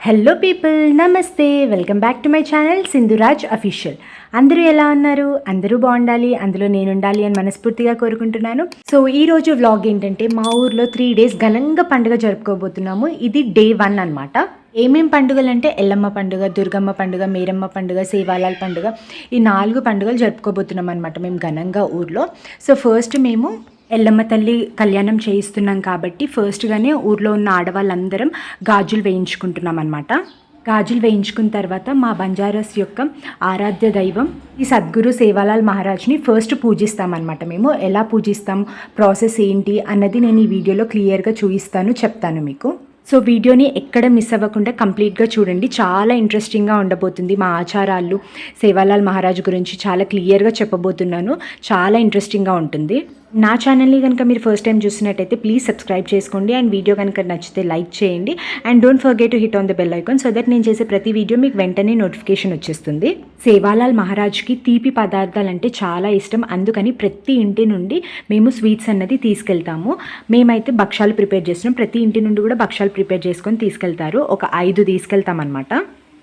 Hello people నమస్తే welcome back to my channel Sindhuraj official అందరూ ఎలా ఉన్నారు? అందరూ బాగుండాలి. అందులో నేను ఉండాలి అని మనస్ఫూర్తిగా కోరుకుంటున్నాను. సో ఈ రోజు వ్లాగ్ ఏంటంటే మా ఊర్లో త్రీ డేస్ ఘనంగా పండుగ జరుపుకోబోతున్నాము. ఇది డే వన్ అనమాట ఏమేం పండుగలు అంటే ఎల్లమ్మ పండుగ దుర్గమ్మ పండుగ మేరమ్మ పండుగ సేవాలాల్ పండుగ ఈ నాలుగు పండుగలు జరుపుకోబోతున్నాం అనమాట మేము ఘనంగా ఊర్లో. సో ఫస్ట్ మేము ఎల్లమ్మ తల్లి కళ్యాణం చేయిస్తున్నాం కాబట్టి ఫస్ట్గానే ఊర్లో ఉన్న ఆడవాళ్ళందరం గాజులు వేయించుకుంటున్నాం అనమాట గాజులు వేయించుకున్న తర్వాత మా బంజారాస్ యొక్క ఆరాధ్య దైవం ఈ సద్గురు సేవాలాల్ మహారాజ్ని ఫస్ట్ పూజిస్తామన్నమాట మేము. ఎలా పూజిస్తాం ప్రాసెస్ ఏంటి అన్నది నేను ఈ వీడియోలో క్లియర్గా చూపిస్తాను చెప్తాను మీకు. సో వీడియోని ఎక్కడ మిస్ అవ్వకుండా కంప్లీట్గా చూడండి. చాలా ఇంట్రెస్టింగ్గా ఉండబోతుంది మా ఆచారాలు సేవాలాల్ మహారాజ్ గురించి చాలా క్లియర్గా చెప్పబోతున్నాను. చాలా ఇంట్రెస్టింగ్గా ఉంటుంది. నా ఛానల్ని కనుక మీరు ఫస్ట్ టైం చూసినట్టయితే ప్లీజ్ సబ్స్క్రైబ్ చేసుకోండి అండ్ వీడియో కనుక నచ్చితే లైక్ చేయండి. And don't forget to hit on the bell icon so that నేను చేసే ప్రతి వీడియో మీకు వెంటనే నోటిఫికేషన్ వచ్చేస్తుంది. సేవాలాల్ మహారాజ్కి తీపి పదార్థాలు అంటే చాలా ఇష్టం. అందుకని ప్రతి ఇంటి నుండి మేము స్వీట్స్ అన్నది తీసుకెళ్తాము. మేమైతే భక్షాలు ప్రిపేర్ చేస్తున్నాం. ప్రతి ఇంటి నుండి కూడా భక్షాలు ప్రిపేర్ చేసుకొని తీసుకెళ్తారు. ఒక ఐదు తీసుకెళ్తాం అనమాట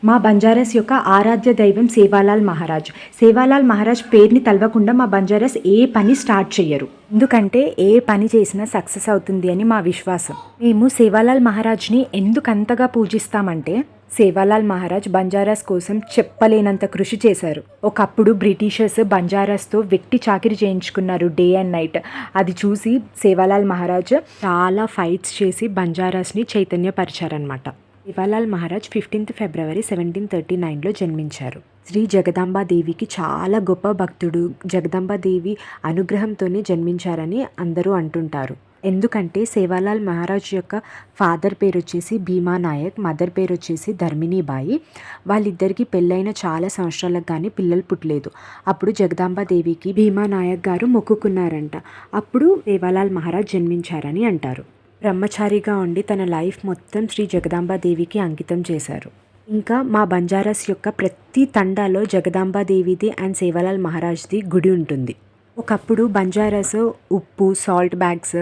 మా బంజారాస్ యొక్క ఆరాధ్య దైవం సేవాలాల్ మహారాజ్. సేవాలాల్ మహారాజ్ పేరుని తలవకుండా మా బంజారాస్ ఏ పని స్టార్ట్ చేయరు ఎందుకంటే ఏ పని చేసినా సక్సెస్ అవుతుంది అని మా విశ్వాసం. మేము సేవాలాల్ మహారాజ్ని ఎందుకంతగా పూజిస్తామంటే సేవాలాల్ మహారాజ్ బంజారాస్ కోసం చెప్పలేనంత కృషి చేశారు. ఒకప్పుడు బ్రిటిషర్స్ బంజారాస్తో వెట్టి చాకిరి చేయించుకున్నారు డే అండ్ నైట్. అది చూసి సేవాలాల్ మహారాజ్ చాలా ఫైట్స్ చేసి బంజారాస్ని చైతన్యపరిచారనమాట దివాలాల్ Maharaj fifteenth February seventeen thirty నైన్లో జన్మించారు. శ్రీ జగదాంబాదేవికి చాలా గొప్ప భక్తుడు. జగదాంబాదేవి అనుగ్రహంతోనే జన్మించారని అందరూ అంటుంటారు. ఎందుకంటే సేవాలాల్ మహారాజ్ యొక్క ఫాదర్ పేరు వచ్చేసి భీమా నాయక్ మదర్ పేరు వచ్చేసి ధర్మిణీబాయి వాళ్ళిద్దరికి పెళ్ళైన చాలా సంవత్సరాలకు కానీ పిల్లలు పుట్టలేదు. అప్పుడు జగదాంబాదేవికి భీమా నాయక్ గారు మొక్కుకున్నారంట. అప్పుడు సేవాలాల్ మహారాజ్ జన్మించారని అంటారు. బ్రహ్మచారిగా ఉండి తన లైఫ్ మొత్తం శ్రీ జగదాంబాదేవికి అంకితం చేశారు. ఇంకా మా బంజారాస్ యొక్క ప్రతి తండాలో జగదాంబాదేవిది అండ్ సేవాలాల్ మహారాజ్ది గుడి ఉంటుంది. ఒకప్పుడు బంజారాస్ ఉప్పు సాల్ట్ బ్యాగ్స్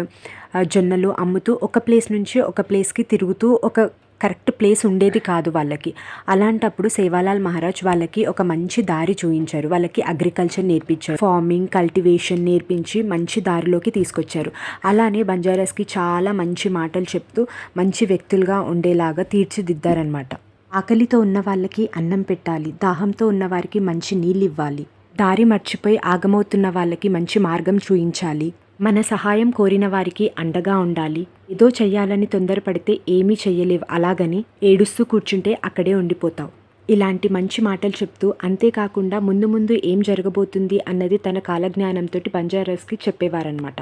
జొన్నలు అమ్ముతూ ఒక ప్లేస్ నుంచి ఒక ప్లేస్కి తిరుగుతూ ఒక కరెక్ట్ ప్లేస్ ఉండేది కాదు వాళ్ళకి. అలాంటప్పుడు సేవాలాల్ మహారాజ్ వాళ్ళకి ఒక మంచి దారి చూపించారు వాళ్ళకి అగ్రికల్చర్ నేర్పించారు. ఫార్మింగ్ కల్టివేషన్ నేర్పించి మంచి దారిలోకి తీసుకొచ్చారు. అలానే బంజారాస్కి చాలా మంచి మాటలు చెప్తూ మంచి వ్యక్తులుగా ఉండేలాగా తీర్చిదిద్దారనమాట ఆకలితో ఉన్న వాళ్ళకి అన్నం పెట్టాలి. దాహంతో ఉన్న వారికి మంచి నీళ్ళు ఇవ్వాలి. దారి మర్చిపోయి ఆగమవుతున్న వాళ్ళకి మంచి మార్గం చూయించాలి. మన సహాయం కోరిన వారికి అండగా ఉండాలి. ఏదో చెయ్యాలని తొందరపడితే ఏమీ చెయ్యలేవు. అలాగని ఏడుస్తూ కూర్చుంటే అక్కడే ఉండిపోతావు. ఇలాంటి మంచి మాటలు చెప్తూ అంతేకాకుండా ముందు ముందు ఏం జరగబోతుంది అన్నది తన కాలజ్ఞానంతో బంజారాస్కి చెప్పేవారనమాట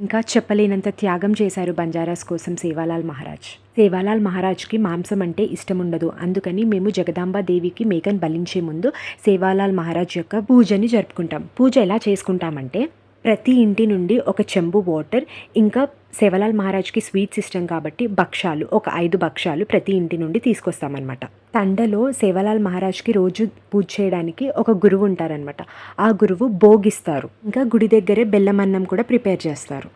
ఇంకా చెప్పలేనంత త్యాగం చేశారు బంజారాస్ కోసం సేవాలాల్ మహారాజ్. సేవాలాల్ మహారాజ్కి మాంసం అంటే ఇష్టం ఉండదు అందుకని మేము జగదాంబ దేవికి మేకను బలించే ముందు సేవాలాల్ మహారాజ్ యొక్క పూజని జరుపుకుంటాం. పూజ ఎలా చేసుకుంటామంటే ప్రతి ఇంటి నుండి ఒక చెంబు వాటర్ ఇంకా సేవలాల్ మహారాజ్కి స్వీట్స్ ఇష్టం కాబట్టి భక్షాలు ఒక ఐదు భక్షాలు ప్రతి ఇంటి నుండి తీసుకొస్తామన్నమాట తండలో సేవలాల్ మహారాజ్కి రోజు పూజ చేయడానికి ఒక గురువు ఉంటారనమాట ఆ గురువు భోగిస్తారు ఇంకా గుడి దగ్గరే బెల్లం అన్నం కూడా ప్రిపేర్ చేస్తారు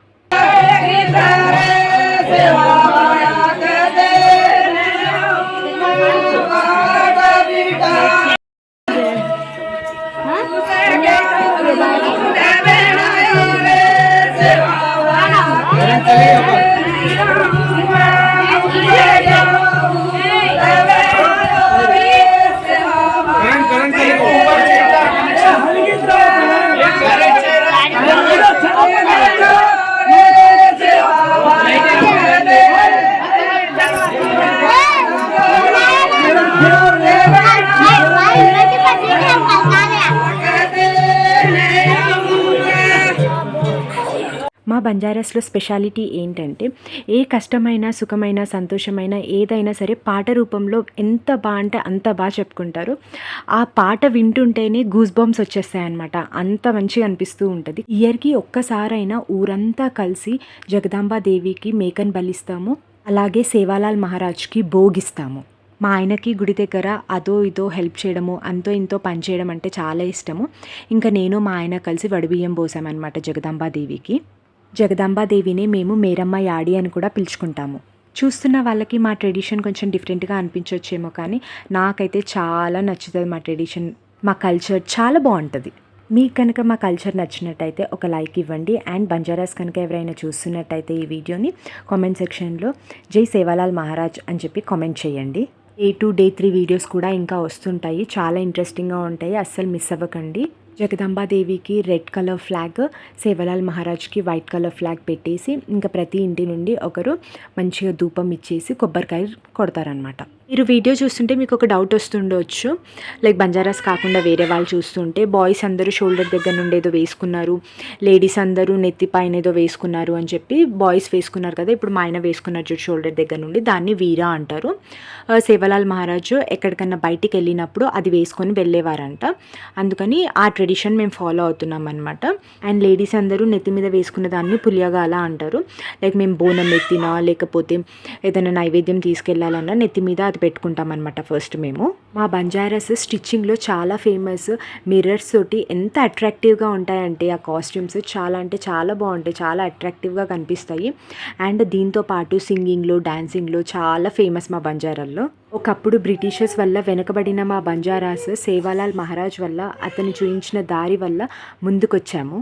బంజారాస్లో స్పెషాలిటీ ఏంటంటే ఏ కష్టమైన సుఖమైన సంతోషమైన ఏదైనా సరే పాట రూపంలో ఎంత బాగా అంటే అంత బాగా చెప్పుకుంటారు. ఆ పాట వింటుంటేనే గూస్ బాంబ్స్ వచ్చేస్తాయి అనమాట అంత మంచిగా అనిపిస్తూ ఉంటుంది. ఇయర్కి ఒక్కసారైనా ఊరంతా కలిసి జగదాంబాదేవికి మేకన్ బలిస్తాము. అలాగే సేవాలాల్ మహారాజ్కి భోగిస్తాము. మా ఆయనకి గుడి దగ్గర అదో ఇదో హెల్ప్ చేయడము అంతో ఇంతో పని చేయడం అంటే చాలా ఇష్టము. ఇంకా నేను మా ఆయన కలిసి వడిబియ్యం పోసామన్నమాట జగదాంబాదేవికి జగదాంబాదేవిని మేము మేరమ్మ యాడి అని కూడా పిలుచుకుంటాము. చూస్తున్న వాళ్ళకి మా ట్రెడిషన్ కొంచెం డిఫరెంట్గా అనిపించవచ్చేమో కానీ నాకైతే చాలా నచ్చుతుంది మా ట్రెడిషన్. మా కల్చర్ చాలా బాగుంటుంది. మీకు కనుక మా కల్చర్ నచ్చినట్టయితే ఒక లైక్ ఇవ్వండి. అండ్ బంజారాస్ కనుక ఎవరైనా చూస్తున్నట్టయితే ఈ వీడియోని కామెంట్ సెక్షన్లో జై సేవాలాల్ మహారాజ్ అని చెప్పి కామెంట్ చేయండి. Day two day three videos కూడా ఇంకా వస్తుంటాయి. చాలా ఇంట్రెస్టింగ్గా ఉంటాయి. అస్సలు మిస్ అవ్వకండి. జగదాంబాదేవికి రెడ్ కలర్ ఫ్లాగ్ సేవలాల్ మహారాజ్కి వైట్ కలర్ ఫ్లాగ్ పెట్టేసి ఇంకా ప్రతి ఇంటి నుండి ఒకరు మంచిగా ధూపం ఇచ్చేసి కొబ్బరికాయ కొడతారనమాట మీరు వీడియో చూస్తుంటే మీకు ఒక డౌట్ వస్తుండొచ్చు. లైక్ బంజారాస్ కాకుండా వేరే వాళ్ళు చూస్తుంటే బాయ్స్ అందరూ షోల్డర్ దగ్గర నుండి ఏదో వేసుకున్నారు లేడీస్ అందరూ నెత్తి పైన ఏదో వేసుకున్నారు అని చెప్పి బాయ్స్ వేసుకున్నారు కదా ఇప్పుడు మా ఆయన వేసుకున్నారు చూడు షోల్డర్ దగ్గర నుండి దాన్ని వీరా అంటారు. సేవలాల్ మహారాజు ఎక్కడికన్నా బయటికి వెళ్ళినప్పుడు అది వేసుకొని వెళ్ళేవారంట. అందుకని ఆ ట్రెడిషన్ మేము ఫాలో అవుతున్నాం అనమాట అండ్ లేడీస్ అందరూ నెత్తి మీద వేసుకున్న దాన్ని పులియగాల అంటారు. లైక్ మేము బోనం ఎత్తినా లేకపోతే ఏదైనా నైవేద్యం తీసుకెళ్ళాలన్నా నెత్తి మీద అది పెట్టుకుంటాం అనమాట ఫస్ట్ మేము. మా బంజారాస్ స్టిచ్చింగ్లో చాలా ఫేమస్ మిర్రర్స్ తోటి ఎంత అట్రాక్టివ్గా ఉంటాయంటే ఆ కాస్ట్యూమ్స్ చాలా అంటే చాలా బాగుంటాయి చాలా అట్రాక్టివ్గా కనిపిస్తాయి. అండ్ దీంతో పాటు సింగింగ్లో డ్యాన్సింగ్లో చాలా ఫేమస్ మా బంజారాల్లో. ఒకప్పుడు బ్రిటిషర్స్ వల్ల వెనుకబడిన మా బంజారాస్ సేవాలాల్ మహారాజ్ వల్ల అతను చూయించిన దారి వల్ల ముందుకొచ్చాము.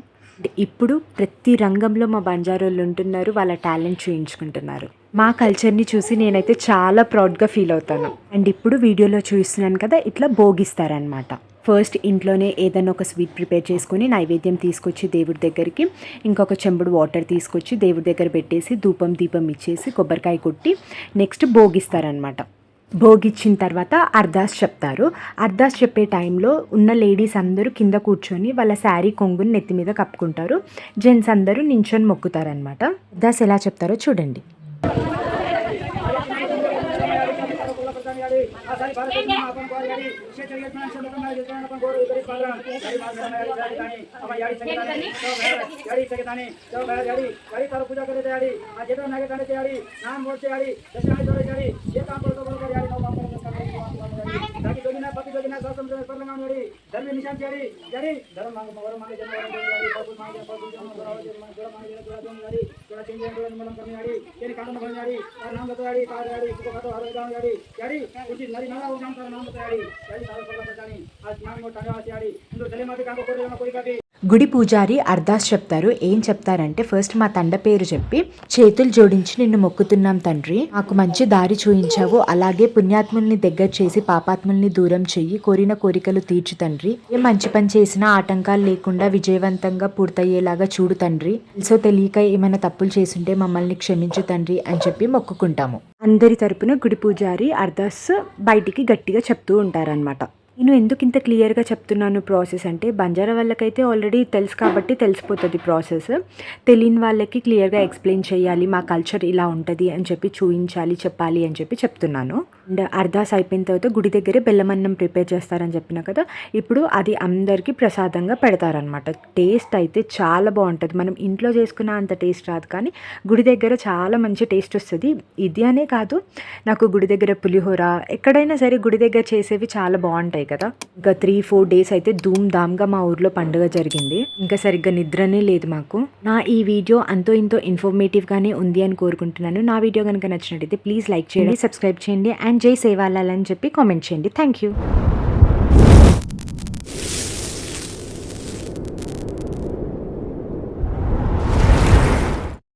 ఇప్పుడు ప్రతి రంగంలో మా బంజారోళ్ళు ఉంటున్నారు వాళ్ళ టాలెంట్ చూయించుకుంటున్నారు. మా కల్చర్ని చూసి నేనైతే చాలా ప్రౌడ్గా ఫీల్ అవుతాను. అండ్ ఇప్పుడు వీడియోలో చూస్తున్నాను కదా ఇట్లా భోగిస్తారనమాట ఫస్ట్ ఇంట్లోనే ఏదైనా ఒక స్వీట్ ప్రిపేర్ చేసుకొని నైవేద్యం తీసుకొచ్చి దేవుడి దగ్గరికి ఇంకొక చెంబుడు వాటర్ తీసుకొచ్చి దేవుడి దగ్గర పెట్టేసి ధూపం దీపం ఇచ్చేసి కొబ్బరికాయ కొట్టి నెక్స్ట్ భోగిస్తారనమాట భోగిచ్చిన తర్వాత అర్దాస్ చెప్తారు. అర్దాస్ చెప్పే టైంలో ఉన్న లేడీస్ అందరూ కింద కూర్చొని వాళ్ళ శారీ కొంగుని నెత్తి మీద కప్పుకుంటారు. జెంట్స్ అందరూ నించొని మొక్కుతారనమాట అర్దాస్ ఎలా చెప్తారో చూడండి. पूजा వైఫల్యంగా ఉన్నాడు ధర్మ నిశాంతి చేయాలి జరి ధర్మ మగవరం మన జనవరం చేయాలి పరుపులు మన పరుపులు జనవరం రావాలి మన దూరం మన దూరం చేయాలి దూరం చేయాలి దూరం మనం కమియాలి చేరి కారణం కమియాలి కారణం కతాడి కాదాడి ఆ స్నానం కొట్టాలి ఆడి గుడి పూజారి అర్దాస్ చెప్తారు. ఏం చెప్తారంటే ఫస్ట్ మా తండ పేరు చెప్పి చేతులు జోడించి నిన్ను మొక్కుతున్నాం తండ్రి. నాకు మంచి దారి చూయించావు. అలాగే పుణ్యాత్ముల్ని దగ్గర చేసి పాపాత్ముల్ని దూరం చెయ్యి. కోరిన కోరికలు తీర్చు తండ్రి. ఏ మంచి పని చేసినా ఆటంకాలు లేకుండా విజయవంతంగా పూర్తయ్యేలాగా చూడు తండ్రి. తెలుసో తెలియక ఏమైనా తప్పులు చేస్తుంటే మమ్మల్ని క్షమించు తండ్రి అని చెప్పి మొక్కుకుంటాము. అందరి తరపున గుడి పూజారి అర్దాస్ బయటికి గట్టిగా చెప్తూ ఉంటారనమాట నేను ఎందుకు ఇంత క్లియర్గా చెప్తున్నాను ప్రాసెస్ అంటే బంజారా వాళ్ళకైతే ఆల్రెడీ తెలుసు కాబట్టి తెలిసిపోతుంది ప్రాసెస్. తెలియని వాళ్ళకి క్లియర్గా ఎక్స్ప్లెయిన్ చేయాలి మా కల్చర్ ఇలా ఉంటుంది అని చెప్పి చూపించాలి చెప్పాలి అని చెప్పి చెప్తున్నాను. అండ్ అర్ధాస్ అయిపోయిన తర్వాత గుడి దగ్గరే బెల్లమన్నం ప్రిపేర్ చేస్తారని చెప్పిన కదా ఇప్పుడు అది అందరికీ ప్రసాదంగా పెడతారనమాట టేస్ట్ అయితే చాలా బాగుంటుంది. మనం ఇంట్లో చేసుకున్న అంత టేస్ట్ రాదు కానీ గుడి దగ్గర చాలా మంచి టేస్ట్ వస్తుంది. ఇది అనే కాదు నాకు గుడి దగ్గర పులిహోర ఎక్కడైనా సరే గుడి దగ్గర చేసేవి చాలా బాగుంటాయి కదా. ఇంకా త్రీ ఫోర్ డేస్ అయితే ధూమ్ ధామ్గా మా ఊర్లో పండుగ జరిగింది. ఇంకా సరిగ్గా నిద్రనే లేదు మాకు. నా ఈ వీడియో అంతో ఇంతో ఇన్ఫర్మేటివ్గానే ఉంది అని కోరుకుంటున్నాను. నా వీడియో కనుక నచ్చినట్టయితే ప్లీజ్ లైక్ చేయండి సబ్స్క్రైబ్ చేయండి అండ్ అండ్ జై సేవాలాల్ అని చెప్పి కామెంట్ చేయండి. Thank you